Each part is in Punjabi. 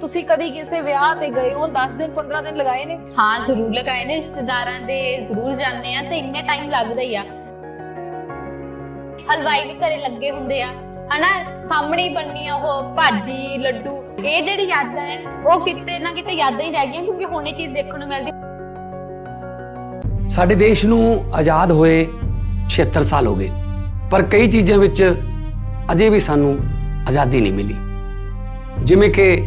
ਤੁਸੀਂ ਕਦੀ ਕਿਸੇ ਵਿਆਹ ਤੇ ਗਏ ਹੋ? 10 ਦਿਨ 15 ਦਿਨ ਲਗਾਏ ਨੇ? ਹਾਂ ਜ਼ਰੂਰ ਲਗਾਏ ਨੇ। ਰਿਸ਼ਤੇਦਾਰਾਂ ਦੇ ਜ਼ਰੂਰ ਜਾਂਦੇ ਆ ਤੇ ਇੰਨੇ ਟਾਈਮ ਲੱਗਦਾ ਹੀ ਆ। ਹਲਵਾਈ ਵੀ ਘਰੇ ਲੱਗੇ ਹੁੰਦੇ ਆ। ਹਨਾ ਸਾਹਮਣੇ ਹੀ ਬਣਨੀ ਆ ਉਹ ਭਾਜੀ ਲੱਡੂ। ਇਹ ਜਿਹੜੀ ਯਾਦਾਂ ਹੈ ਉਹ ਕਿਤੇ ਨਾ ਕਿਤੇ ਯਾਦਾਂ ਹੀ ਰਹਿ ਗਈਆਂ ਕਿਉਂਕਿ ਹੁਣ ਇਹ ਚੀਜ਼ ਦੇਖਣ ਨੂੰ ਮਿਲਦੀ। ਸਾਡੇ ਦੇਸ਼ ਨੂੰ ਆਜ਼ਾਦ ਹੋਏ 76 ਸਾਲ ਹੋ ਗਏ। ਪਰ ਕਈ ਚੀਜ਼ਾਂ ਵਿੱਚ ਅਜੇ ਵੀ ਸਾਨੂੰ ਆਜ਼ਾਦੀ ਨਹੀਂ ਮਿਲੀ। ਜਿਵੇਂ ਕਿ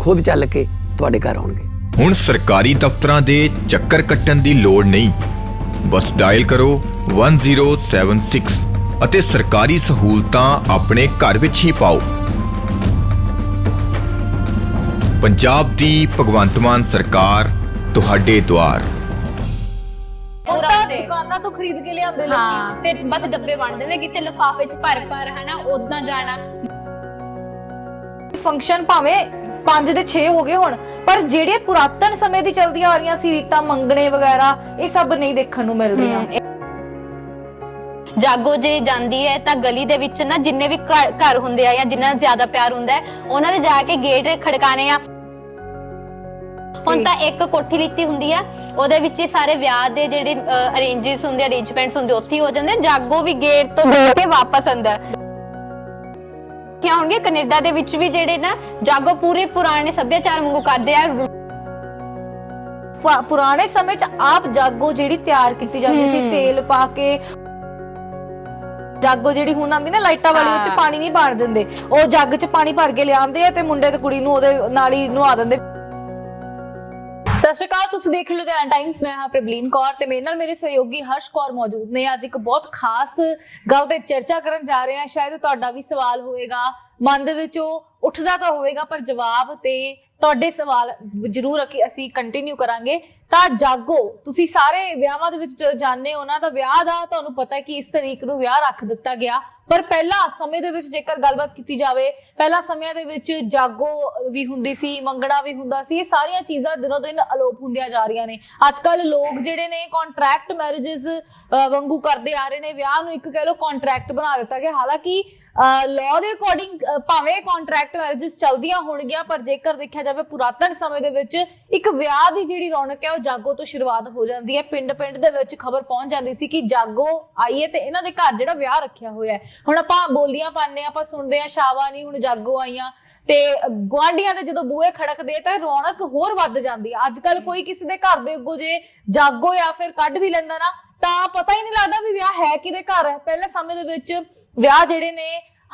ਖੁਦ ਚੱਲ ਕੇ ਤੁਹਾਡੇ ਘਰ ਆਉਣਗੇ। ਹੁਣ ਸਰਕਾਰੀ ਦਫ਼ਤਰਾਂ ਦੇ ਚੱਕਰ ਕੱਟਣ ਦੀ ਲੋੜ ਨਹੀਂ। ਬਸ ਡਾਇਲ ਕਰੋ 1076 ਅਤੇ ਸਰਕਾਰੀ ਸਹੂਲਤਾਂ ਆਪਣੇ ਘਰ ਵਿੱਚ ਹੀ ਪਾਓ। ਪੰਜਾਬ ਦੀ ਭਗਵੰਤ ਮਾਨ ਸਰਕਾਰ ਤੁਹਾਡੇ ਦੁਆਰ। ਤੇ- ਦੁਕਾਨਾਂ ਤੋਂ ਖਰੀਦ ਕੇ ਲਿਆਉਂਦੇ ਲੋਕੀ। ਹਾਂ ਫਿਰ ਬਸ ਡੱਬੇ ਵੰਡਦੇ ਨੇ ਕਿਤੇ ਲਿਫਾਫੇ ਚ ਭਰ ਭਰ ਹਨਾ ਉਦਾਂ ਜਾਣਾ। ਫੰਕਸ਼ਨ ਭਾਵੇਂ 5 ਦੇ 6 ਹੋ ਗਏ ਹੁਣ। ਪਰ ਜਿਹੜੇ ਪੁਰਾਤਨ ਸਮੇਂ ਦੀ ਚਲਦੀਆਂ ਆ ਰਹੀਆਂ ਸੀ ਰੀਤਾਂ ਮੰਗਣੇ ਵਗੈਰਾ ਇਹ ਸਭ ਨਹੀਂ ਦੇਖਣ ਨੂੰ ਮਿਲ ਰਹੀਆਂ ਜਾਗੋ ਜੇ ਜਾਂਦੀ ਹੈ ਤਾਂ ਗਲੀ ਦੇ ਵਿੱਚ ਨਾ ਜਿੰਨੇ ਵੀ ਘਰ ਘਰ ਹੁੰਦੇ ਆ ਜਾਂ ਜਿਨ੍ਹਾਂ ਨਾਲ ਜ਼ਿਆਦਾ ਪਿਆਰ ਹੁੰਦਾ ਹੈ ਉਹਨਾਂ ਦੇ ਜਾ ਕੇ ਗੇਟ ਖੜਕਾਣੇ ਆ। ਹੁਣ ਤਾਂ ਇੱਕ ਕੋਠੀ ਲਿੱਤੀ ਹੁੰਦੀ ਆ ਉਹਦੇ ਵਿੱਚ ਸਾਰੇ ਵਿਆਹ ਦੇ ਜਿਹੜੇ ਅਰੇਂਜਸ ਹੁੰਦੇ ਅਰੇਂਜਮੈਂਟਸ ਹੁੰਦੇ ਉੱਥੇ ਹੀ ਹੋ ਜਾਂਦੇ ਜਾਗੋ ਵੀ ਗੇਟ ਤੋਂ ਦੇ ਕੇ ਵਾਪਸ ਆਂਦਾ ਕਿਆ ਹੋਣਗੇ ਕੈਨੇਡਾ ਦੇ ਵਿੱਚ ਵੀ ਜਿਹੜੇ ਨਾ ਜਾਗੋ ਪੂਰੇ ਪੁਰਾਣੇ ਸੱਭਿਆਚਾਰ ਵਾਂਗੂ ਕਰਦੇ ਆ। ਪੁ- ਪੁਰਾਣੇ ਸਮੇਂ 'ਚ ਆਪ ਜਾਗੋ ਜਿਹੜੀ ਤਿਆਰ ਕੀਤੀ ਜਾਂਦੀ ਸੀ ਹਮ। ਤੇਲ ਪਾ ਕੇ। ਜਾਗੋ ਜਿਹੜੀ ਹੁਣ ਆਂਦੀ ਨਾ ਲਾਈਟਾਂ ਵਾਲੀ ਵਿੱਚ ਹਾਂ। ਪਾਣੀ ਨਹੀਂ ਭਰ ਦਿੰਦੇ। ਉਹ ਜੱਗ 'ਚ ਪਾਣੀ ਭਰ ਕੇ ਲਿਆਉਂਦੇ ਆ ਤੇ ਮੁੰਡੇ ਤੇ ਕੁੜੀ ਨੂੰ ਉਹਦੇ ਨਾਲ ਹੀ ਨਵਾ ਦਿੰਦੇ। ਸਤਿ ਸ਼੍ਰੀ ਅਕਾਲ, ਤੁਸੀਂ ਦੇਖ ਰਹੇ ਲੁਧਿਆਣਾ ਟਾਈਮਸ ਮੈਂ ਹਾਂ ਪ੍ਰਬਲੀਨ ਕੌਰ ਤੇ ਮੇਰੇ ਨਾਲ ਮੇਰੇ ਸਹਿਯੋਗੀ ਹਰਸ਼ ਕੌਰ ਮੌਜੂਦ ਨੇ। ਅੱਜ ਇੱਕ ਬਹੁਤ ਖਾਸ ਗੱਲ ਤੇ ਚਰਚਾ ਕਰਨ ਜਾ ਰਹੇ ਹਾਂ। ਸ਼ਾਇਦ ਤੁਹਾਡਾ ਵੀ ਸਵਾਲ ਹੋਵੇਗਾ, ਮਨ ਦੇ ਵਿੱਚ ਉੱਠਦਾ ਤਾਂ ਹੋਵੇਗਾ, ਪਰ ਜਵਾਬ ਤੇ ਤੁਹਾਡੇ ਸਵਾਲ ਜ਼ਰੂਰ ਅੱਗੇ ਅਸੀਂ ਕੰਟੀਨਿਊ ਕਰਾਂਗੇ। ਤਾਂ ਜਾਗੋ, ਤੁਸੀਂ ਸਾਰੇ ਵਿਆਹਾਂ ਦੇ ਵਿੱਚ ਜਦੋਂ ਜਾਂਦੇ ਹੋ ਨਾ, ਤਾਂ ਵਿਆਹ ਦਾ ਤੁਹਾਨੂੰ ਪਤਾ ਹੈ ਕਿ ਇਸ ਤਰੀਕ ਨੂੰ ਵਿਆਹ ਰੱਖ ਦਿੱਤਾ ਗਿਆ। ਪਰ ਪਹਿਲਾਂ ਸਮੇਂ ਦੇ ਵਿੱਚ ਜੇਕਰ ਗੱਲਬਾਤ ਕੀਤੀ ਜਾਵੇ, ਪਹਿਲਾਂ ਸਮਿਆਂ ਦੇ ਵਿੱਚ ਜਾਗੋ ਵੀ ਹੁੰਦੀ ਸੀ, ਮੰਗਣਾ ਵੀ ਹੁੰਦਾ ਸੀ, ਇਹ ਸਾਰੀਆਂ ਚੀਜ਼ਾਂ ਦਿਨੋ ਦਿਨ ਅਲੋਪ ਹੁੰਦੀਆਂ ਜਾ ਰਹੀਆਂ ਨੇ। ਅੱਜ ਕੱਲ ਲੋਕ ਜਿਹੜੇ ਨੇ ਕੰਟਰੈਕਟ ਮੈਰਿਜਸ ਵਾਂਗੂ ਕਰਦੇ ਆ ਰਹੇ ਨੇ, ਵਿਆਹ ਨੂੰ ਇੱਕ ਕਹਿ ਲਓ ਕੰਟਰੈਕਟ ਬਣਾ ਦਿੱਤਾ ਗਿਆ। ਹਾਲਾਂਕਿ ਲਾਅ ਦੇ ਅਕੋਰਡਿੰਗ ਭਾਵੇਂ ਕੰਟਰੈਕਟ ਮੈਰਿਜਸ ਚੱਲਦੀਆਂ ਹੋਣਗੀਆਂ, ਪਰ ਜੇਕਰ ਦੇਖਿਆ ਜਾਵੇ ਪੁਰਾਤਨ ਸਮੇਂ ਦੇ ਵਿੱਚ, ਇੱਕ ਵਿਆਹ ਦੀ ਜਿਹੜੀ ਰੌਣਕ ਹੈ, ਉਹ ਜਾਗੋ ਤੋਂ ਸ਼ੁਰੂਆਤ ਹੋ ਜਾਂਦੀ ਹੈ। ਪਿੰਡ ਪਿੰਡ ਦੇ ਵਿੱਚ ਖਬਰ ਪਹੁੰਚ ਜਾਂਦੀ ਸੀ ਕਿ ਜਾਗੋ ਆਈ ਹੈ ਤੇ ਇਹਨਾਂ ਦੇ ਘਰ ਜਿਹੜਾ ਵਿਆਹ ਰੱਖਿਆ ਹੋਇਆ ਹੈ। ਹੁਣ ਆਪਾਂ ਬੋਲੀਆਂ ਪਾਉਂਦੇ ਹਾਂ, ਆਪਾਂ ਸੁਣਦੇ ਹਾਂ ਸ਼ਾਵਾ ਨਹੀਂ ਹੁਣ ਜਾਗੋ ਆਈਆਂ। ਤੇ ਗਵਾਂਡੀਆਂ ਦੇ ਜਦੋਂ ਬੂਹੇ ਖੜਕਦੇ ਤਾਂ ਰੌਣਕ ਹੋਰ ਵੱਧ ਜਾਂਦੀ ਹੈ ਅੱਜ ਕੱਲ ਕੋਈ ਕਿਸੇ ਦੇ ਘਰ ਦੇ ਅੱਗੋਂ ਜੇ ਜਾਗੋ ਜਾਂ ਫਿਰ ਕੱਢ ਵੀ ਲੈਂਦਾ ਨਾ ਤਾਂ ਪਤਾ ਹੀ ਨਹੀਂ ਲੱਗਦਾ ਵੀ ਵਿਆਹ ਹੈ ਕਿਹਦੇ ਘਰ ਹੈ ਪਹਿਲੇ ਸਮੇਂ ਦੇ ਵਿੱਚ ਵਿਆਹ ਜਿਹੜੇ ਨੇ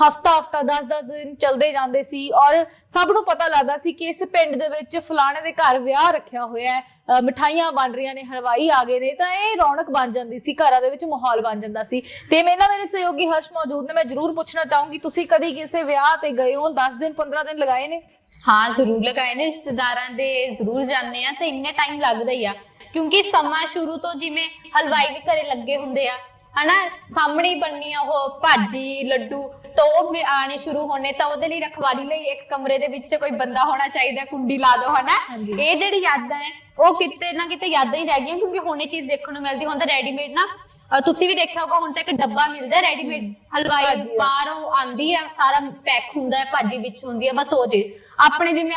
ਹਫਤਾ ਹਫਤਾ 10-10 ਦਿਨ ਚੱਲਦੇ ਜਾਂਦੇ ਸੀ ਔਰ ਸਭ ਨੂੰ ਪਤਾ ਲੱਗਦਾ ਸੀ ਕਿ ਇਸ ਪਿੰਡ ਦੇ ਵਿੱਚ ਫਲਾਣੇ ਦੇ ਘਰ ਵਿਆਹ ਰੱਖਿਆ ਹੋਇਆ ਹੈ। ਅਹ ਬਣ ਰਹੀਆਂ ਨੇ, ਹਲਵਾਈ ਆ ਗਏ ਨੇ, ਤਾਂ ਇਹ ਰੌਣਕ ਬਣ ਜਾਂਦੀ ਸੀ, ਘਰਾਂ ਦੇ ਵਿੱਚ ਮਾਹੌਲ ਬਣ ਜਾਂਦਾ ਸੀ। ਤੇ ਮੇਰੇ ਨਾਲ ਮੇਰੇ ਸਹਿਯੋਗੀ ਹਰਸ਼ ਮੌਜੂਦ ਨੇ, ਮੈਂ ਜ਼ਰੂਰ ਪੁੱਛਣਾ ਚਾਹੂੰਗੀ, ਤੁਸੀਂ ਕਦੀ ਕਿਸੇ ਵਿਆਹ ਤੇ ਗਏ ਹੋ? 10 ਦਿਨ 15 ਦਿਨ ਲਗਾਏ ਨੇ? ਹਾਂ, ਜ਼ਰੂਰ ਲਗਾਏ ਨੇ, ਰਿਸ਼ਤੇਦਾਰਾਂ ਦੇ ਜ਼ਰੂਰ ਜਾਂਦੇ ਆ, ਤੇ ਇੰਨੇ ਟਾਈਮ ਲੱਗਦਾ ਹੀ ਆ। ਕਿਉਂਕਿ ਸਮਾਂ ਸ਼ੁਰੂ ਤੋਂ ਜਿਵੇਂ ਹਲਵਾਈ ਵੀ ਘਰੇ ਲੱਗੇ ਹੁੰਦੇ ਆ ਹਨਾ ਸਾਹਮਣੇ ਹੀ ਬਣਨੀ ਆ ਉਹ ਭਾਜੀ ਲੱਡੂ ਤਾਂ ਉਹ ਵੀ ਆਣੇ ਸ਼ੁਰੂ ਹੋਣੇ ਤਾਂ ਉਹਦੇ ਲਈ ਰਖਵਾਲੀ ਲਈ ਇੱਕ ਕਮਰੇ ਦੇ ਵਿੱਚ ਕੋਈ ਬੰਦਾ ਹੋਣਾ ਚਾਹੀਦਾ ਕੁੰਡੀ ਲਾ ਦੋ ਹਨਾ ਇਹ ਜਿਹੜੀ ਯਾਦਾਂ ਹੈ ਉਹ ਕਿਤੇ ਨਾ ਕਿਤੇ ਯਾਦਾਂ ਹੀ ਰਹਿ ਗਈਆਂ ਕਿਉਂਕਿ ਹੁਣ ਇਹ ਚੀਜ਼ ਦੇਖਣ ਨੂੰ ਮਿਲਦੀ ਤਾਂ ਰੈਡੀਮੇਡ ਨਾ ਤੁਸੀਂ ਵੀ ਦੇਖਿਆ ਹੋਗਾ ਹੁਣ ਤਾਂ ਇੱਕ ਡੱਬਾ ਮਿਲਦਾ ਰੈਡੀਮੇਡ ਹਲਵਾਈ। ਬਾਹਰੋਂ ਆਂਦੀ ਆ ਸਾਰਾ ਪੈਕ ਹੁੰਦਾ ਹੈ ਭਾਜੀ ਵਿੱਚ ਹੁੰਦੀ ਹੈ ਬਸ ਉਹ ਚੀਜ਼ ਆਪਣੇ ਜਿਵੇਂ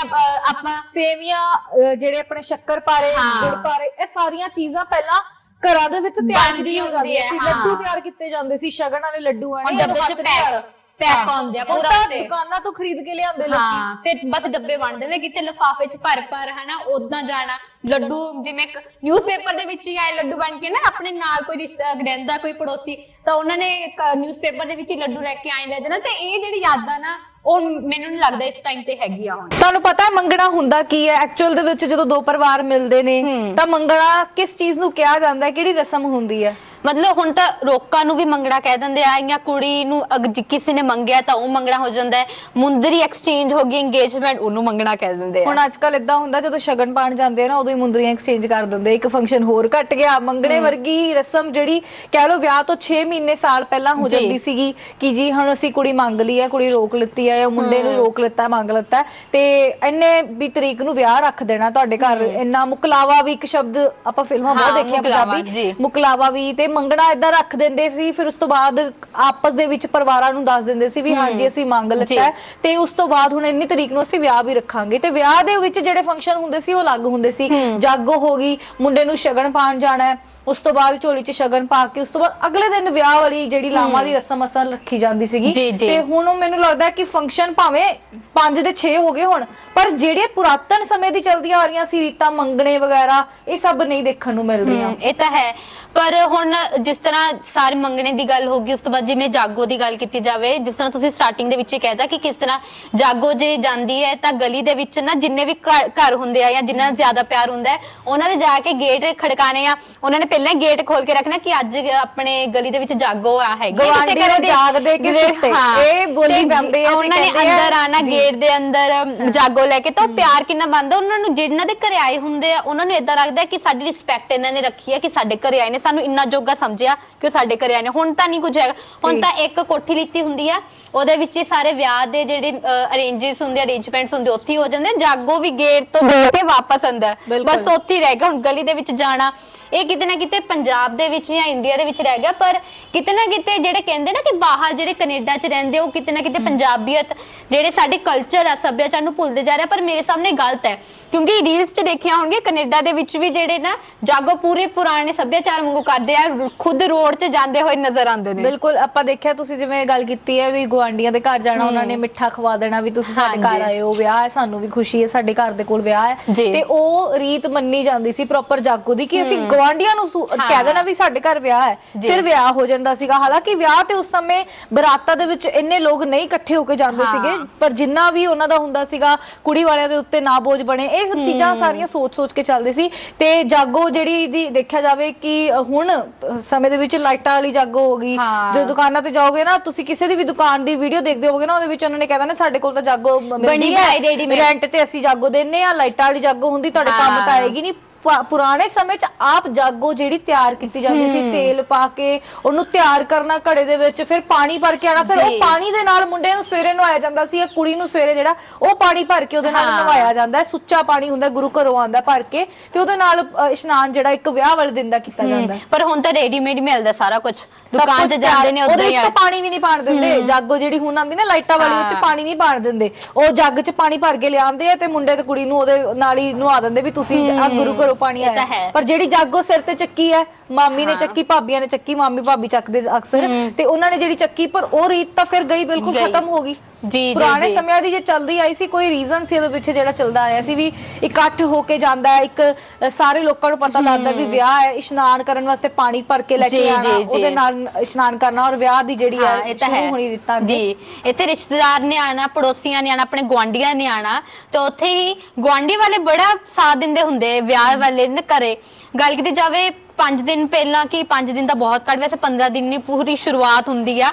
ਆਪਾਂ ਸੇਵੀਆਂ ਜਿਹੜੇ ਆਪਣੇ ਸ਼ੱਕਰ ਪਾਰੇ ਹਾਂ। ਗੁੜ ਪਾਰੇ ਇਹ ਸਾਰੀਆਂ ਚੀਜ਼ਾਂ ਪਹਿਲਾਂ ਘਰਾਂ ਦੇ ਵਿੱਚ ਤਿਆਰ ਬਣਦੀ ਹੁੰਦੀ ਜਾਂਦੀਆਂ ਹੈ, ਸੀ ਹਾਂ। ਲੱਡੂ ਤਿਆਰ ਕੀਤੇ ਜਾਂਦੇ ਸੀ ਸ਼ਗਨ ਵਾਲੇ ਲੱਡੂ ਆਣੇ ਹੁਣ ਡੱਬੇ ਚ ਪੈਕ ਪੈਕ ਆਉਂਦੇ ਆ ਪੂਰਾ ਤਾਂ ਤੇ ਦੁਕਾਨਾਂ ਤੋਂ ਖਰੀਦ ਕੇ ਲਿਆਉਂਦੇ ਲੋਕੀ। ਹਾਂ ਫਿਰ ਬਸ ਡੱਬੇ ਵੰਡਦੇ ਨੇ ਕਿਤੇ ਲਿਫਾਫੇ ਚ ਭਰ ਭਰ ਹਨਾ ਉਦਾਂ ਜਾਣਾ। ਲੱਡੂ ਜਿਵੇਂ ਨਿਊਜ਼ਪੇਪਰ ਦੇ ਵਿੱਚ ਹੀ ਆਏ ਲੱਡੂ ਬਣ ਕੇ ਨਾ ਆਪਣੇ ਨਾਲ ਕੋਈ ਰਿਸ਼ਤਾ ਰਹਿੰਦਾ ਕੋਈ ਪੜੋਸੀ ਤਾਂ ਉਹਨਾਂ ਨੇ ਨਿਊਜ਼ਪੇਪਰ ਦੇ ਵਿੱਚ ਹੀ ਲੱਡੂ ਲੈ ਕੇ ਆਏ ਲੈ ਜਾਣਾ। ਤੇ ਇਹ ਜਿਹੜੀ ਯਾਦਾਂ ਨਾ ਉਹ ਮੈਨੂੰ ਨਹੀਂ ਲੱਗਦਾ ਇਸ ਟਾਈਮ ਤੇ ਹੈਗੀ ਆ ਹੁਣ। ਤੁਹਾਨੂੰ ਪਤਾ ਹੈ ਮੰਗਣਾ ਹੁੰਦਾ ਕੀ ਹੈ? ਐਕਚੁਅਲ ਦੇ ਵਿੱਚ ਜਦੋਂ ਦੋ ਪਰਿਵਾਰ ਮਿਲਦੇ ਨੇ ਤਾਂ ਮੰਗਣਾ ਕਿਸ ਚੀਜ਼ ਨੂੰ ਕਿਹਾ ਜਾਂਦਾ ਹੈ? ਕਿਹੜੀ ਰਸਮ ਹੁੰਦੀ ਹੈ? ਮਤਲਬ ਹੁਣ ਤਾਂ ਰੋਕਾਂ ਨੂੰ ਵੀ ਮੰਗਣਾ ਕਹਿ ਦਿੰਦੇ ਆ ਜਾਂ ਕੁੜੀ ਨੂੰ ਅਗ ਜੇ ਕਿਸੇ ਨੇ ਮੰਗਿਆ ਤਾਂ ਉਹ ਮੰਗਣਾ ਹੋ ਜਾਂਦਾ ਹੈ। ਮੁੰਦਰੀ ਐਕਸਚੇਂਜ ਹੋ ਗਈ ਇੰਗੇਜਮੈਂਟ ਉਹਨੂੰ ਮੰਗਣਾ ਕਹਿ ਦਿੰਦੇ ਆ। ਹੁਣ ਅੱਜ ਕੱਲ ਇਦਾਂ ਹੁੰਦਾ ਜਦੋਂ ਸ਼ਗਨ ਪਾਣ ਜਾਂਦੇ ਆ ਨਾ ਉਦੋਂ ਹੀ ਮੁੰਦਰੀਆਂ ਐਕਸਚੇਂਜ ਕਰ ਦਿੰਦੇ ਇੱਕ ਫੰਕਸ਼ਨ ਹੋਰ ਘਟ ਗਿਆ ਮੰਗਣੇ ਵਰਗੀ ਰਸਮ ਜਿਹੜੀ ਕਹਿ ਲਓ ਵਿਆਹ ਤੋਂ 6 ਮਹੀਨੇ ਸਾਲ ਪਹਿਲਾਂ ਹੋ ਜੀ। ਜਾਂਦੀ ਸੀਗੀ ਕਿ ਜੀ ਹੁਣ ਅਸੀਂ ਕੁੜੀ ਮੰਗ ਲਈ ਹੈ ਕੁੜੀ ਰੋਕ ਲਿੱਤੀ ਹੈ ਜਾਂ ਮੁੰਡੇ ਨੂੰ ਰੋਕ ਲਿੱਤਾ ਮੰਗ ਲਿੱਤਾ। ਤੇ ਇੰਨੇ ਵੀ ਤਰੀਕ ਨੂੰ ਵਿਆਹ ਰੱਖ ਦੇਣਾ ਤੁਹਾਡੇ ਘਰ। ਇੰਨਾ ਮੁਕਲਾਵਾ ਵੀ ਇੱਕ ਸ਼ਬਦ ਆਪਾਂ ਫਿਲਮਾਂ ਬਹੁਤ ਦੇਖੀਆਂ ਪੰਜਾਬੀ। ਮੁਕਲਾਵਾ ਵੀ ਤੇ ਮੰਗਣਾ ਇਦਾਂ ਰੱਖ ਦਿੰਦੇ ਸੀ ਫਿਰ ਉਸ ਤੋਂ ਬਾਅਦ ਆਪਸ ਦੇ ਵਿੱਚ ਪਰਿਵਾਰਾਂ ਨੂੰ ਦੱਸ ਦਿੰਦੇ ਸੀ ਵੀ ਹਾਂਜੀ ਅਸੀਂ ਮੰਗ ਲਿੱਤਾ। ਤੇ ਉਸ ਤੋਂ ਬਾਅਦ ਹੁਣ ਇੰਨੀ ਤਰੀਕ ਨੂੰ ਅਸੀਂ ਵਿਆਹ ਵੀ ਰੱਖਾਂਗੇ। ਤੇ ਵਿਆਹ ਦੇ ਵਿੱਚ ਜਿਹੜੇ ਫੰਕਸ਼ਨ ਹੁੰਦੇ ਸੀ ਉਹ ਅਲੱਗ ਹੁੰਦੇ ਸੀ। ਜਾਗੋ ਹੋ ਗਈ ਮੁੰਡੇ ਨੂੰ ਸ਼ਗਨ ਪਾਣ ਜਾਣਾ। ਉਸ ਤੋਂ ਬਾਅਦ ਝੋਲੀ 'ਚ ਸ਼ਗਨ ਪਾ ਕੇ ਉਸ ਤੋਂ ਬਾਅਦ ਅਗਲੇ ਦਿਨ ਵਿਆਹ ਵਾਲੀ ਜਿਹੜੀ ਲਾਵਾਂ ਦੀ ਰਸਮ ਅਸਲ ਰੱਖੀ ਜਾਂਦੀ ਸੀਗੀ। ਤੇ ਹੁਣ ਮੈਨੂੰ ਲੱਗਦਾ ਕਿ ਫੰਕਸ਼ਨ ਭਾਵੇਂ 5 ਦੇ 6 ਹੋ ਗਏ ਹੁਣ ਪਰ ਜਿਹੜੇ ਪੁਰਾਤਨ ਸਮੇਂ ਦੀ ਚਲਦੀਆਂ ਆ ਰਹੀਆਂ ਸੀ ਰੀਤਾਂ ਮੰਗਣੇ ਵਗੈਰਾ ਇਹ ਸਭ ਨਹੀਂ ਦੇਖਣ ਨੂੰ ਮਿਲ ਰਹੀਆਂ ਹਮ, ਇਹ ਤਾਂ ਹੈ ਪਰ ਹੁਣ ਜਿਸ ਤਰ੍ਹਾਂ ਸਾਰੇ ਮੰਗਣੇ ਦੀ ਗੱਲ ਹੋ ਗਈ ਉਸ ਤੋਂ ਬਾਅਦ ਜਿਵੇਂ ਜਾਗੋ ਦੀ ਗੱਲ ਕੀਤੀ ਜਾਵੇ ਜਿਸ ਤਰ੍ਹਾਂ ਤੁਸੀਂ ਸਟਾਰਟਿੰਗ ਦੇ ਵਿੱਚ ਹੀ ਕਹਿਤਾ ਕਿ ਕਿਸ ਤਰ੍ਹਾਂ ਜਾਗੋ ਜੇ ਜਾਂਦੀ ਹੈ ਤਾਂ ਗਲੀ ਦੇ ਵਿੱਚ ਨਾ ਜਿੰਨੇ ਵੀ ਘਰ ਘਰ ਹੁੰਦੇ ਆ ਜਾਂ ਜਿੰਨਾ ਜ਼ਿਆਦਾ ਪਿਆਰ ਹੁੰਦਾ ਹੈ ਉਹਨਾਂ ਦੇ ਜਾ ਕੇ ਗੇਟ ਖੜਕਾਣੇ ਆ ਉਹਨਾਂ ਨੇ ਪਹਿਲਾਂ ਗੇਟ ਖੋਲ ਕੇ ਰੱਖਣਾ ਕਿ ਅੱਜ ਆਪਣੇ ਗਲੀ ਦੇ ਵਿੱਚ ਜਾਗੋ ਆ ਹੈਗੀ। ਕਿਸੇ ਘਰੇ ਜਾਗਦੇ। ਹਾਂ। ਇਹ ਬੋਲੀ ਪੈਂਦੇ ਆ ਉਹਨਾਂ ਨੇ ਅੰਦਰ ਆਣਾ ਗੇਟ ਦੇ ਅੰਦਰ ਜਾਗੋ ਲੈ ਕੇ ਤਾਂ ਉਹ ਪਿਆਰ ਕਿੰਨਾ ਬਣਦਾ ਉਹਨਾਂ ਨੂੰ ਜਿਹਨਾਂ ਦੇ ਘਰੇ ਆਏ ਹੁੰਦੇ ਆ ਉਹਨਾਂ ਨੂੰ ਇਦਾਂ ਲੱਗਦਾ ਕਿ ਸਾਡੀ ਰਿਸਪੈਕਟ ਇਹਨਾਂ ਨੇ ਰੱਖੀ ਹੈ ਕਿ ਸਾਡੇ ਘਰੇ ਆਏ ਨੇ ਸਾਨੂੰ ਇੰਨਾ ਜੋਗਾ ਸਮਝਿਆ ਕਿ ਉਹ ਸਾਡੇ ਘਰੇ ਆਏ ਨੇ। ਹੁਣ ਤਾਂ ਨਹੀਂ ਕੁਝ ਹੈਗਾ। ਹੁਣ ਤਾਂ ਇੱਕ ਕੋਠੀ ਲਿੱਤੀ ਹੁੰਦੀ ਆ ਉਹਦੇ ਵਿੱਚ ਹੀ ਸਾਰੇ ਵਿਆਹ ਦੇ ਜਿਹੜੇ ਅਰੇਂਜਸ ਹੁੰਦੇ ਅਰੇਂਜਮੈਂਟਸ ਹੁੰਦੇ ਉੱਥੇ ਹੀ ਹੋ ਜਾਂਦੇ ਜਾਗੋ ਵੀ ਗੇਟ ਤੋਂ ਦੇ ਕੇ ਵਾਪਸ। ਬਿਲਕੁਲ। ਬਸ ਉੱਥੇ ਹੀ ਰਹਿ ਗਿਆ ਹੁਣ ਗਲੀ ਦੇ ਵਿੱਚ ਜਾਣਾ। ਇਹ ਕਿਤੇ ਨਾ ਕਿਤੇ ਪੰਜਾਬ ਦੇ ਵਿੱਚ ਜਾਂ ਇੰਡੀਆ ਦੇ ਵਿੱਚ ਰਹਿ ਗਿਆ ਪਰ ਕਿਤੇ ਨਾ ਕਿਤੇ ਜਿਹੜੇ ਕਹਿੰਦੇ ਨਾ ਕਿ ਬਾਹਰ ਜਿਹੜੇ ਕੈਨੇਡਾ 'ਚ ਰਹਿੰਦੇ ਉਹ ਕਿਤੇ ਨਾ ਕਿਤੇ ਪੰਜਾਬੀਅਤ ਜਿਹੜੇ ਸਾਡੇ ਕਲਚਰ ਆ ਸੱਭਿਆਚਾਰ ਨੂੰ ਭੁੱਲਦੇ ਜਾ ਰਹੇ ਆ, ਪਰ ਮੇਰੇ ਸਾਹਮਣੇ ਗਲਤ ਹੈ ਕਿਉਂਕਿ ਰੀਲਸ 'ਚ ਦੇਖਿਆ ਹੋਣਗੇ ਕੈਨੇਡਾ ਦੇ ਵਿੱਚ ਵੀ ਜਿਹੜੇ ਨਾ ਜਾਗੋ ਪੂਰੇ ਪੁਰਾਣੇ ਸੱਭਿਆਚਾਰ ਵਾਂਗੂ ਕਰਦੇ ਆ ਖੁਦ ਰੋਡ 'ਚ ਜਾਂਦੇ ਹੋਏ ਨਜ਼ਰ ਆਉਂਦੇ ਨੇ ਬਿਲਕੁਲ ਆਪਾਂ ਦੇਖਿਆ ਤੁਸੀਂ ਜਿਵੇਂ ਗੱਲ ਕੀਤੀ ਹੈ ਵੀ ਗੁਆਂਢੀਆਂ ਦੇ ਘਰ ਜਾਣਾ ਉਹਨਾਂ ਨੇ ਮਿੱਠਾ ਖਵਾ ਦੇਣਾ ਵੀ ਤੁਸੀਂ ਸਾਡੇ ਘਰ। ਆਏ ਹੋ ਵਿਆਹ ਹੈ ਸਾਨੂੰ ਵੀ ਖੁਸ਼ੀ ਹੈ ਸਾਡੇ ਘਰ ਦੇ ਕੋਲ ਵਿਆਹ ਹੈ ਜੀ। ਤੇ ਉਹ ਰੀਤ ਮੰਨੀ ਜਾਂਦੀ ਸੀ ਪ੍ਰੋਪਰ ਜਾਗੋ ਦੀ ਕਿ ਅਸੀਂ ਗੁਆਂਢੀਆਂ ਨੂੰ ਸੁ-। ਕਹਿ ਦੇਣਾ ਵੀ ਸਾਡੇ ਘਰ ਵਿਆਹ ਹੈ ਜੀ। ਫਿਰ ਵਿਆਹ ਹੋ ਜਾਂਦਾ ਸੀਗਾ ਹਾਲਾਂਕਿ ਵਿਆਹ ਤੇ ਉਸ ਸਮੇਂ ਬਰਾਤਾਂ ਦੇ ਵਿੱਚ ਇੰਨੇ ਲੋਕ ਨਹੀਂ ਇਕੱਠੇ ਹੋ ਕੇ ਜਾਂਦੇ ਹਾਂ। ਸੀਗੇ ਪਰ ਜਿੰਨਾ ਵੀ ਉਹਨਾਂ ਦਾ ਹੁੰਦਾ ਸੀਗਾ ਕੁੜੀ ਵਾਲਿਆਂ ਦੇ ਉੱਤੇ ਨਾ ਬੋਝ ਬਣੇ ਇਹ ਸਭ ਚੀਜ਼ਾਂ ਸਾਰੀਆਂ ਸੋਚ-ਸੋਚ ਕੇ ਚੱਲਦੇ ਸੀ ਤੇ ਜਾਗੋ ਜਿਹੜੀ ਦੀ ਦੇਖਿਆ ਜਾਵੇ ਕਿ ਹੁਣ ਸਮੇਂ ਦੇ ਵਿੱਚ ਲਾਈਟਾਂ ਵਾਲੀ ਜਾਗੋ ਹੋ ਗਈ ਹਾਂ। ਜੋ ਦੁਕਾਨਾਂ ਤੇ ਜਾਓਗੇ ਨਾ ਤੁਸੀਂ ਕਿਸੇ ਦੀ ਵੀ ਦੁਕਾਨ ਦੀ ਵੀਡੀਓ ਦੇਖਦੇ ਹੋਵੋਗੇ ਨਾ ਉਹਦੇ ਵਿੱਚ ਉਹਨਾਂ ਨੇ ਕਹਿ ਦੇਣਾ ਸਾਡੇ ਕੋਲ ਤਾਂ ਜਾਗੋ ਬਣੀ ਹੈ ਬਣਾਈ ready-made। ਰੈਂਟ ਤੇ ਅਸੀਂ ਜਾਗੋ ਦਿੰਨੇ ਆ ਲਾਈਟਾਂ ਵਾਲੀ ਜਾਗੋ ਹੁੰਦੀ ਤੁਹਾਡੇ ਕੰਮ ਹਾਂ। ਤਾਂ ਆਏਗੀ ਨਹੀਂ ਪੁ- ਪੁਰਾਣੇ ਸਮੇਂ 'ਚ ਆਪ ਜਾਗੋ ਜਿਹੜੀ ਤਿਆਰ ਕੀਤੀ ਜਾਂਦੀ ਸੀ ਤੇਲ ਪਾ ਕੇ ਉਹਨੂੰ ਤਿਆਰ ਕਰਨਾ ਘੜੇ ਦੇ ਵਿੱਚ ਫਿਰ ਪਾਣੀ ਭਰ ਕੇ ਆਣਾ ਫਿਰ ਉਹ ਜੀ। ਪਾਣੀ ਦੇ ਨਾਲ ਮੁੰਡੇ ਨੂੰ ਸਵੇਰੇ ਨਵਾਇਆ ਜਾਂਦਾ ਸੀ ਜਾਂ ਕੁੜੀ ਨੂੰ ਸਵੇਰੇ ਜਿਹੜਾ ਉਹ ਪਾਣੀ ਭਰ ਕੇ ਉਹਦੇ ਨਾਲ ਹਾਂ। ਨਵਾਇਆ ਜਾਂਦਾ ਹੈ ਸੁੱਚਾ ਪਾਣੀ ਹੁੰਦਾ ਗੁਰੂ ਘਰੋਂ ਆਉਂਦਾ ਭਰ ਕੇ ਤੇ ਉਹਦੇ ਨਾਲ ਅ, ਇਸ਼ਨਾਨ ਜਿਹੜਾ ਇੱਕ ਵਿਆਹ ਵਾਲੇ ਦਿਨ ਦਾ ਕੀਤਾ ਜਾਂਦਾ। ਹੈ ਪਰ ਹੁਣ ਤਾਂ ਰੈਡੀਮੇਡ ਮਿਲਦਾ ਸਾਰਾ ਕੁਝ ਸਭ ਦੁਕਾਨ ਕੁਛ 'ਚ ਜਾਂਦੇ ਨੇ ਉਦਾਂ ਉਹਦੇ ਹੀ ਵਿੱਚ ਤਾਂ ਪਾਣੀ ਵੀ ਨਹੀਂ ਪਾਣ ਦਿੰਦੇ। ਜਾਗੋ ਜਿਹੜੀ ਹੁਣ ਆਉਂਦੀ ਨਾ ਲਾਈਟਾਂ ਵਾਲੀ ਵਿੱਚ ਹਾਂ। ਪਾਣੀ ਨਹੀਂ ਪਾਣ ਦਿੰਦੇ। ਉਹ ਜੱਗ 'ਚ ਪਾਣੀ ਭਰ ਕੇ ਲਿਆਉਂਦੇ ਆ ਤੇ ਮੁੰਡੇ ਤੇ ਕੁੜੀ ਨੂੰ ਉਹਦੇ ਨਾਲ ਹੀ ਨਵਾ ਦਿੰਦੇ ਵੀ ਤੁਸੀਂ ਆ ਗੁਰੂ ਘਰੋਂ ਪਾਣੀ ਇਹ ਤਾਂ ਆਇਆ। ਪਰ ਜਿਹੜੀ ਜਾਗੋ ਸਿਰ ਤੇ ਚੱਕੀ ਹੈ ਮਾਮੀ ਨੇ ਚੱਕੀ ਭਾਬੀਆਂ ਨੇ ਚੱਕੀ ਮਾਮੀ ਭਾਬੀ ਚੱਕਦੇ ਅਕਸਰ ਤੇ ਉਹਨਾਂ ਨੇ ਜਿਹੜੀ ਚੱਕੀ ਪਰ ਉਹ ਰੀਤ ਤਾਂ ਫਿਰ ਗਈ ਬਿਲਕੁਲ। ਖਤਮ ਹੋ ਗਈ ਜੀ, ਜੀ, ਪੁਰਾਣੇ। ਸਮਿਆਂ ਦੀ ਜੇ ਚੱਲਦੀ ਆਈ ਸੀ ਕੋਈ ਰੀਜ਼ਨ ਸੀ ਉਹਦੇ ਪਿੱਛੇ ਜਿਹੜਾ ਚੱਲਦਾ ਆਇਆ ਸੀ ਵੀ ਇਕੱਠ ਹੋ ਕੇ ਜਾਂਦਾ ਹੈ ਇੱਕ ਸਾਰੇ ਲੋਕਾਂ ਨੂੰ ਪਤਾ ਲੱਗਦਾ ਵੀ ਵਿਆਹ ਹੈ ਇਸ਼ਨਾਨ ਕਰਨ ਵਾਸਤੇ ਪਾਣੀ ਭਰ ਕੇ ਲੈ ਕੇ ਆਣਾ। ਉਹਦੇ ਨਾਲ ਇਸ਼ਨਾਨ ਕਰਨਾ ਔਰ ਵਿਆਹ ਦੀ ਜਿਹੜੀ ਹਾਂ ਇਹ ਤਾਂ ਹੈ ਹੋਣੀ ਅੱਗੇ। ਜੀ ਇੱਥੇ ਰਿਸ਼ਤੇਦਾਰ ਨੇ ਆਣਾ ਪੜੋਸੀਆਂ ਨੇ ਆਣਾ ਆਪਣੇ ਗੁਆਂਢੀਆਂ ਨੇ ਆਣਾ ਤੇ ਉੱਥੇ ਹੀ ਗੁਆਂਢੀ ਵਾਲੇ ਬੜਾ ਸਾਥ ਦਿੰਦੇ ਹੁੰਦੇ ਵਿਆਹ ਵਾਲੇ ਨੇ ਘਰੇ ਗੱਲ ਕੀਤੀ ਜਾਵੇ 5 ਦਿਨ ਪਹਿਲਾਂ ਕੀ 5 ਦਿਨ ਤਾਂ ਬਹੁਤ ਘੱਟ ਵੈਸੇ 15 ਦਿਨ ਦੀ ਪੂਰੀ ਸ਼ੁਰੂਆਤ ਹੁੰਦੀ ਆ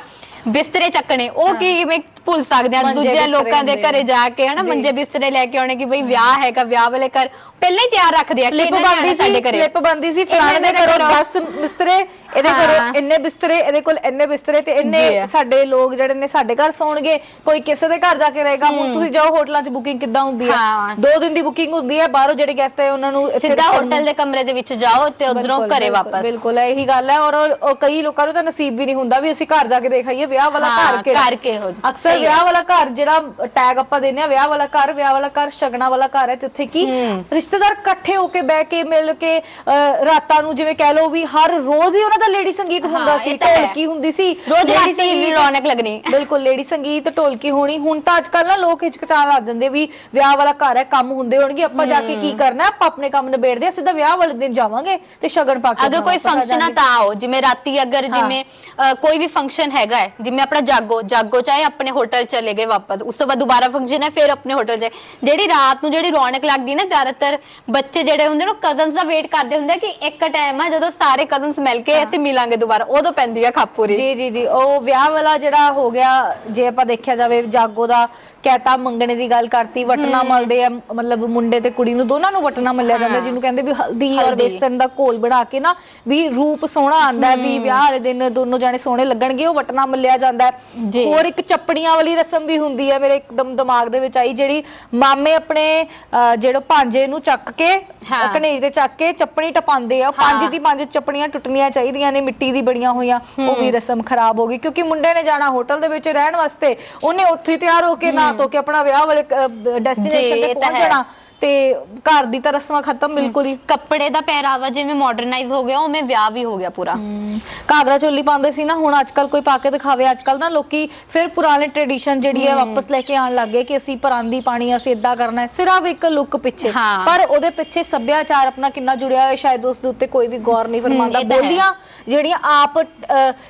ਬਿਸਤਰੇ ਚੱਕਣੇ ਉਹ ਕੀ ਕਿਵੇਂ ਭੁੱਲ ਸਕਦੇ ਆ ਦੂਜੇ ਲੋਕਾਂ ਦੇ ਘਰੇ ਜਾ ਕੇ ਹਨਾ। ਮੰਜੇ ਬਿਸਤਰੇ ਲੈ ਕੇ ਆਉਣੇ ਕਿ ਬਈ ਵਿਆਹ ਹੈਗਾ ਵਿਆਹ ਵਾਲੇ ਘਰ ਪਹਿਲਾਂ ਹੀ ਤਿਆਰ ਰੱਖਦੇ ਆ ਕਿ ਸਲਿੱਪ ਬੰਦੀ ਸੀ ਸਾਡੇ ਘਰੇ ਸਲਿੱਪ ਬੰਦੀ ਸੀ ਫਲਾਣੇ ਦੇ ਘਰੋਂ ਘਰੋਂ 10 ਬਿਸਤਰੇ ਇਹਦੇ ਹਾਂ। ਘਰੋਂ ਇੰਨੇ ਬਿਸਤਰੇ ਇਹਦੇ ਕੋਲ ਇੰਨੇ ਬਿਸਤਰੇ ਤੇ। ਇੰਨੇ ਸਾਡੇ ਲੋਕ ਜਿਹੜੇ ਨੇ ਸਾਡੇ ਘਰ ਸੌਣਗੇ ਕੋਈ ਕਿਸੇ ਦੇ ਘਰ ਜਾ ਕੇ ਰਹੇਗਾ ਹੁਣ ਤੁਸੀਂ ਜਾਓ ਹੋਟਲਾਂ 'ਚ ਬੁਕਿੰਗ ਕਿੱਦਾਂ ਹੁੰਦੀ ਹੈ ਹਾਂ। ਦੋ ਦਿਨ ਦੀ ਬੁਕਿੰਗ ਹੁੰਦੀ ਹੈ ਬਾਹਰੋਂ ਜਿਹੜੇ ਗੈਸਟ ਆਏ ਉਹਨਾਂ ਨੂੰ ਸਿੱਧਾ ਹੋਟਲ ਦੇ ਕਮਰੇ ਦੇ ਵਿੱਚ ਜਾਓ ਤੇ ਉਧਰੋਂ ਘਰੇ ਵਾਪਸ ਬਿਲਕੁਲ ਇਹੀ ਗੱਲ ਹੈ ਔਰ ਕਈ ਲੋਕਾਂ ਨੂੰ ਤਾਂ ਨਸੀਬ ਵੀ ਨਹੀਂ ਹੁੰਦਾ ਵੀ ਅਸੀਂ ਘਰ ਜਾ ਕੇ ਦੇਖ ਆਈਏ ਵਿਆਹ ਵਾਲਾ ਹਾਂ, ਘਰ ਕਿਹੜਾ ਘਰ ਕਿਹੋ ਜਿਹਾ। ਅਕਸਰ ਸਹੀ ਵਿਆਹ ਵਾਲਾ ਘਰ ਜਿਹੜਾ ਟੈਗ ਆਪਾਂ ਦਿੰਦੇ ਆ ਵਿਆਹ ਵਾਲਾ ਘਰ ਵਿਆਹ ਵਾਲਾ ਘਰ ਸ਼ਗਨਾ ਵਾਲਾ ਘਰ ਹੈ ਜਿੱਥੇ ਕਿ ਰਿਸ਼ਤੇਦਾਰ ਇਕੱਠੇ ਹੋ ਕੇ ਬਹਿ ਕੇ ਮਿਲ ਕੇ ਰਾਤਾਂ ਨੂੰ ਜਿਵੇਂ ਕਹਿ ਲਓ ਵੀ ਹਰ ਰੋਜ਼ ਹੀ ਉਹਨਾਂ ਦਾ ਲੇਡੀ ਸੰਗੀਤ ਹੁੰਦਾ ਸੀ। ਢੋਲਕੀ ਹੁੰਦੀ ਸੀ। ਰੋਜ਼ ਰਾਤੀ ਰੌਣਕ ਲੱਗਣੀ। ਬਿਲਕੁਲ ਲੇਡੀ ਸੰਗੀਤ ਢੋਲਕੀ ਹੋਣੀ। ਹੁਣ ਤਾਂ ਅੱਜ ਕੱਲ ਨਾ ਲੋਕ ਹਿਚਕਚਾਣ ਲੱਗ ਜਾਂਦੇ ਵੀ ਵਿਆਹ ਵਾਲਾ ਘਰ ਹੈ ਕੰਮ ਹੁੰਦੇ ਹੋਣਗੇ ਆਪਾਂ ਜਾ ਕੇ ਕੀ ਕਰਨਾ? ਆਪਾਂ ਆਪਣੇ ਕੰਮ ਨਿਬੇੜਦੇ ਆ ਸਿੱਧਾ ਵਿਆਹ ਵਾਲੇ ਦਿਨ ਜਾਵਾਂਗੇ ਤੇ ਸ਼ਗਨ ਪਾ ਕੇ ਅਗਰ ਕੋਈ ਫੰਕਸ਼ਨ ਆ। ਤਾਂ ਆਓ ਜਿਵੇਂ ਰਾਤੀ ਅਗਰ ਜਿਵੇਂ ਕੋਈ ਵੀ ਫੰਕਸ਼ਨ ਹੈਗਾ ਜਿਵੇਂ ਆਪਣਾ ਜਾਗੋ ਜਾਗੋ ਚਾਹੇ ਆਪਣੇ ਹੋਟਲ ਚਲੇ ਗਏ ਵਾਪਸ। ਉਸ ਤੋਂ ਬਾਅਦ ਦੁਬਾਰਾ ਫੰਕਸ਼ਨ ਹੈ, ਫਿਰ ਆਪਣੇ ਹੋਟਲ 'ਚ। ਜਿਹੜੀ ਰਾਤ ਨੂੰ ਜਿਹੜੀ ਰੌਣਕ ਲੱਗਦੀ ਨਾ, ਜ਼ਿਆਦਾਤਰ ਬੱਚੇ ਜਿਹੜੇ ਹੁੰਦੇ ਨੇ, ਉਹ ਕਜ਼ਨਸ ਦਾ ਵੇਟ ਕਰਦੇ ਹੁੰਦੇ ਆ ਕਿ ਇੱਕ ਟਾਈਮ ਆ, ਜਦੋਂ ਸਾਰੇ ਕਜ਼ਨਸ ਮਿਲ ਕੇ ਅਸੀਂ ਮਿਲਾਂਗੇ ਦੁਬਾਰਾ। ਉਦੋਂ ਪੈਂਦੀ ਆ ਖਾਪੂਰੀ। ਜੀ ਜੀ ਜੀ। ਉਹ ਵਿਆਹ ਵਾਲਾ ਜਿਹੜਾ ਹੋ ਗਿਆ, ਜੇ ਆਪਾਂ ਦੇਖਿਆ ਜਾਵੇ, ਜਾਗੋ ਦਾ ਕਹਿਤਾ ਮੰਗਣੇ ਦੀ ਗੱਲ ਕਰਤੀ ਵਟਣਾ ਮਲਦੇ ਆ ਮਤਲਬ ਮੁੰਡੇ ਤੇ ਕੁੜੀ ਨੂੰ ਦੋਨਾਂ ਨੂੰ ਵਟਣਾ ਮੱਲਿਆ ਜਾਂਦਾ ਜਿਹਨੂੰ ਕਹਿੰਦੇ ਵੀ ਹਲਦੀ ਔਰ। ਬੇਸਨ ਦਾ ਘੋਲ ਬਣਾ ਕੇ ਨਾ ਵੀ ਰੂਪ ਸੋਹਣਾ ਆਂਦਾ ਵੀ ਵਿਆਹ ਵਾਲੇ ਦਿਨ ਦੋਨੋਂ ਜਾਣੇ ਸੋਹਣੇ ਲੱਗਣਗੇ ਉਹ ਵਟਣਾ ਮੱਲਿਆ ਜਾਂਦਾ। ਹੋਰ ਇੱਕ ਚੱਪੜੀਆਂ ਵਾਲੀ ਰਸਮ ਵੀ ਹੁੰਦੀ ਹੈ ਮੇਰੇ ਇੱਕਦਮ ਦਿਮਾਗ ਦੇ ਵਿੱਚ ਆਈ ਜਿਹੜੀ ਮਾਮੇ ਆਪਣੇ ਜਿਹੜੇ ਭਾਂਜੇ ਨੂੰ ਚੱਕ ਕੇ। ਕਨੇਜ ਤੇ ਚੱਕ ਕੇ ਚੱਪਣੀ ਟਪਾਉਂਦੇ ਆ। ਪੰਜ ਦੀ ਪੰਜ ਚੱਪਣੀਆਂ ਟੁੱਟਣੀਆਂ ਚਾਹੀਦੀਆਂ ਨੇ ਮਿੱਟੀ ਦੀ ਬਣੀਆਂ ਹੋਈਆਂ ਉਹ ਵੀ ਰਸਮ ਖਰਾਬ ਹੋ ਗਈ ਕਿਉਂਕਿ ਮੁੰਡੇ ਨੇ ਜਾਣਾ ਹੋਟਲ ਦੇ ਵਿੱਚ ਰਹਿਣ ਵਾਸਤੇ ਉਹਨੇ ਉੱਥੇ ਤਿਆਰ ਹੋ ਕੇ ਨਾ ਧੋ ਕੇ ਆਪਣਾ ਵਿਆਹ ਵਾਲੇ ਡੈਸਟੀਨੇਸ਼ਨ ਤੇ ਪਹੁੰਚ। ਜਾਣਾ ਤੇ ਘਰ ਦੀ ਤਾਂ ਰਸਮਾਂ ਖਤਮ ਬਿਲਕੁਲ ਹੀ। ਕੱਪੜੇ ਦਾ ਪਹਿਰਾਵਾ ਜਿਵੇਂ ਮਾਡਰਨਾਈਜ਼ ਹੋ ਗਿਆ ਉਵੇਂ ਵਿਆਹ ਵੀ ਹੋ ਗਿਆ ਪੂਰਾ। ਘਾਗਰਾ ਚੋਲੀ ਪਾਉਂਦੇ ਸੀ ਨਾ ਹੁਣ ਅੱਜ ਕੱਲ ਕੋਈ ਪਾ ਕੇ ਦਿਖਾਵੇ ਅੱਜ ਕੱਲ ਨਾ ਲੋਕੀ ਫਿਰ ਪੁਰਾਣੇ ਟ੍ਰੈਡੀਸ਼ਨ ਜਿਹੜੀ ਹੈ। ਵਾਪਸ ਲੈ ਕੇ ਆਉਣ ਲੱਗੇ ਕਿ ਅਸੀਂ ਪਰਾਂਦੀ ਪਾਣੀ ਅਸੀਂ ਇਦਾਂ ਕਰਨਾ ਹੈ। ਸਿਰਫ ਇੱਕ ਲੁੱਕ ਪਿੱਛੇ। ਪਰ ਉਹਦੇ ਪਿੱਛੇ ਸੱਭਿਆਚਾਰ ਆਪਣਾ ਕਿੰਨਾ ਜੁੜਿਆ ਹੋਇਆ ਸ਼ਾਇਦ ਉਸ ਦੇ ਉੱਤੇ ਕੋਈ ਵੀ ਗੌਰ ਨਹੀਂ ਫਰਮਾਉਂਦਾ। ਬੋਲੀਆਂ ਜਿਹੜੀਆਂ ਆਪ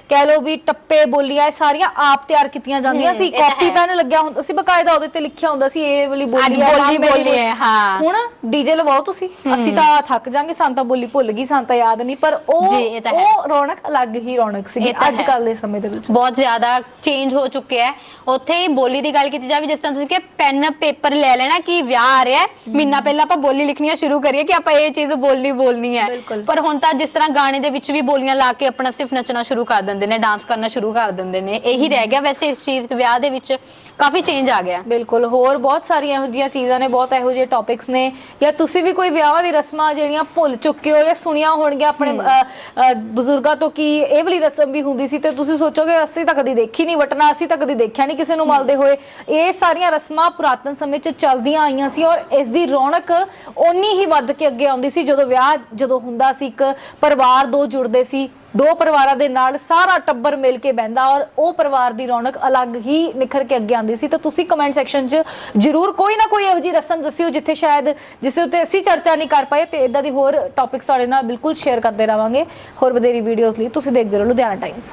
ਕਹਿ ਲਓ ਵੀ ਟੱਪੇ ਬੋਲੀਆਂ ਇਹ ਸਾਰੀਆਂ ਆਪ ਤਿਆਰ ਕੀਤੀਆਂ ਜਾਂਦੀਆਂ ਸੀ। ਕਾਪੀ। ਪੈਨ ਲੱਗਿਆ ਹੁੰਦਾ ਸੀ ਬਕਾਇਦਾ ਉਹਦੇ ਤੇ ਲਿਖਿਆ ਹੁੰਦਾ ਸੀ ਇਹ ਵਾਲੀ ਬੋਲੀ ਹੈ ਬੋਲੀ ਹੈ, ਹਾਂ। ਹੁਣ ਡੀਜੇ ਲਵਾਓ ਤੁਸੀਂ। ਅਸੀਂ ਤਾਂ ਥੱਕ ਜਾਾਂਗੇ ਸਾਨੂੰ ਤਾਂ ਬੋਲੀ ਭੁੱਲ ਗਈ ਸਾਨੂੰ ਤਾਂ ਯਾਦ ਨਹੀਂ ਪਰ ਉਹ ਜੀ, ਇਹ ਤਾਂ ਹੈ। ਉਹ ਰੌਣਕ ਅਲੱਗ ਹੀ ਰੌਣਕ ਸੀ ਇਹ ਤਾਂ ਅੱਜ ਹੈ। ਕੱਲ ਦੇ ਸਮੇਂ ਦੇ ਵਿੱਚ। ਬਹੁਤ ਜ਼ਿਆਦਾ ਚੇਂਜ ਹੋ ਚੁੱਕਿਆ ਹੈ। ਉੱਥੇ ਹੀ ਬੋਲੀ ਦੀ ਗੱਲ ਕੀਤੀ ਜਾਵੇ ਜਿਸ ਤਰ੍ਹਾਂ ਤੁਸੀਂ ਕਿ ਪੈਨ ਪੇਪਰ ਲੈ ਲੈਣਾ ਕਿ ਵਿਆਹ ਆ ਰਿਹਾ ਹੈ। ਮਹੀਨਾ ਪਹਿਲਾਂ ਆਪਾਂ ਬੋਲੀ ਲਿਖਣੀਆਂ ਸ਼ੁਰੂ ਕਰੀਏ ਕਿ ਆਪਾਂ ਇਹ ਚੀਜ਼ ਬੋਲਣੀ ਬੋਲਣੀ ਹੈ। ਬਿਲਕੁਲ। ਪਰ ਹੁਣ ਤਾਂ ਜਿਸ ਤਰ੍ਹਾਂ ਗਾਣੇ ਦੇ ਵਿੱਚ ਵੀ ਬੋਲੀਆਂ ਲਾ ਕੇ ਆਪਣਾ ਸਿਰਫ ਨੱਚਣਾ ਸ਼ੁਰੂ ਕਰ ਦਿੰਦੇ ਨੇ ਡਾਂਸ ਕਰਨਾ ਸ਼ੁਰੂ ਕਰ ਦਿੰਦੇ ਨੇ ਇਹੀ ਰਹਿ ਗਿਆ। ਵੈਸੇ ਇਸ ਚੀਜ਼ ਵਿਆਹ ਦੇ ਵਿੱਚ ਕਾਫੀ ਚੇਂਜ ਆ ਗਿਆ। ਬਿਲਕੁਲ ਹੋਰ ਬਹੁਤ ਸਾਰੀਆਂ ਇਹੋ ਜਿਹੀਆਂ ਚੀਜ਼ਾਂ ਨੇ ਬਹੁਤ ਇਹੋ ਜਿਹੇ ਟੌਪਿਕਸ ਨੇ ਜਾਂ ਤੁਸੀਂ ਵੀ ਕੋਈ ਵਿਆਹਾਂ ਦੀ ਰਸਮਾਂ ਜਿਹੜੀਆਂ ਭੁੱਲ ਚੁੱਕੇ ਹੋ ਜਾਂ ਸੁਣੀਆਂ ਹੋਣਗੀਆਂ ਆਪਣੇ ਅ, ਅ, ਬਜ਼ੁਰਗਾਂ ਤੋਂ ਕਿ ਇਹ ਵਾਲੀ ਰਸਮ ਵੀ ਹੁੰਦੀ ਸੀ ਤੇ ਤੁਸੀਂ ਸੋਚੋਗੇ ਅਸੀਂ ਤਾਂ ਕਦੀ ਦੇਖੀ ਨਹੀਂ ਵਟਣਾ ਅਸੀਂ ਤਾਂ ਕਦੀ ਦੇਖਿਆ ਨਹੀਂ ਕਿਸੇ ਨੂੰ ਮਲਦੇ ਹੋਏ। ਇਹ ਸਾਰੀਆਂ ਰਸਮਾਂ ਪੁਰਾਤਨ ਸਮੇਂ 'ਚ ਚੱਲਦੀਆਂ ਆਈਆਂ ਸੀ ਔਰ ਇਸ ਦੀ ਰੌਣਕ ਓਨੀ ਹੀ ਵੱਧ ਕੇ ਅੱਗੇ ਆਉਂਦੀ ਸੀ ਜਦੋਂ ਵਿਆਹ ਜਦੋਂ ਹੁੰਦਾ ਸੀ ਇੱਕ ਪਰਿਵਾਰ ਦੋ ਜੁੜਦੇ ਸੀ। ਦੋ ਪਰਿਵਾਰਾਂ ਦੇ ਨਾਲ ਸਾਰਾ ਟੱਬਰ ਮਿਲ ਕੇ ਬਹਿੰਦਾ ਔਰ ਉਹ ਪਰਿਵਾਰ ਦੀ ਰੌਣਕ ਅਲੱਗ ਹੀ ਨਿਖਰ ਕੇ ਅੱਗੇ ਆਉਂਦੀ ਸੀ। ਤਾਂ ਤੁਸੀਂ ਕਮੈਂਟ ਸੈਕਸ਼ਨ 'ਚ ਜਰੂਰ ਕੋਈ ਨਾ ਕੋਈ ਇਹੋ ਜਿਹੀ ਰਸਮ ਦੱਸਿਓ, ਜਿੱਥੇ ਸ਼ਾਇਦ ਜਿਸ ਉੱਤੇ ਅਸੀਂ ਚਰਚਾ ਨਹੀਂ ਕਰ ਪਾਏ ਤੇ ਇਦਾਂ ਦੀ ਹੋਰ ਟੌਪਿਕਸ ਤੁਹਾਡੇ ਨਾਲ ਬਿਲਕੁਲ ਸ਼ੇਅਰ ਕਰਦੇ ਰਵਾਂਗੇ। ਹੋਰ ਵਧੇਰੀ ਵੀਡੀਓਜ਼ ਲਈ ਤੁਸੀਂ ਦੇਖਦੇ ਰਹੋ ਲੁਧਿਆਣਾ ਟਾਈਮਸ